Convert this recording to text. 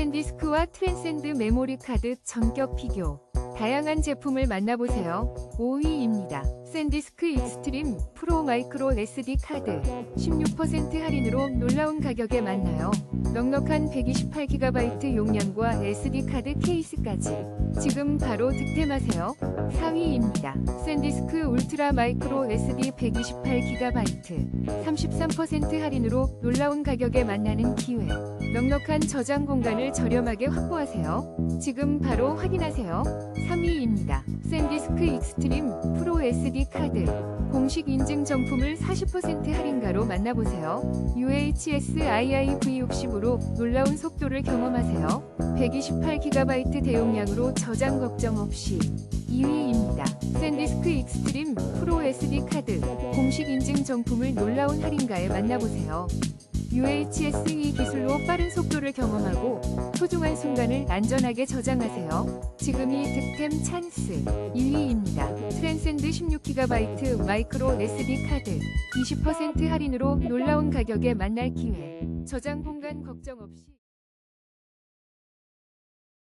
샌디스크와 트랜센드 메모리 카드 전격 비교. 다양한 제품을 만나보세요. 5위입니다. 샌디스크 익스트림 프로 마이크로 SD 카드 16% 할인으로 놀라운 가격에 만나요. 넉넉한 128GB 용량과 SD 카드 케이스까지 지금 바로 득템하세요. 4위입니다. 샌디스크 울트라 마이크로 SD 128GB 33% 할인으로 놀라운 가격에 만나는 기회. 넉넉한 저장 공간을 저렴하게 확보하세요. 지금 바로 확인하세요. 3위입니다. 샌디스크 익스트림 프로 SD 카드 공식 인증 정품을 40% 할인가로 만나보세요. UHS IIV60으로 놀라운 속도를 경험하세요. 128GB 대용량으로 저장 걱정 없이 2위입니다. 샌디스크 익스트림 프로 SD 카드 공식 인증 정품을 놀라운 할인가에 만나보세요. UHS-E 기술로 빠른 속도를 경험하고 소중한 순간을 안전하게 저장하세요. 지금이 득템 찬스 1위입니다. 트랜센드 16GB 마이크로 SD 카드 20% 할인으로 놀라운 가격에 만날 기회. 저장 공간 걱정 없이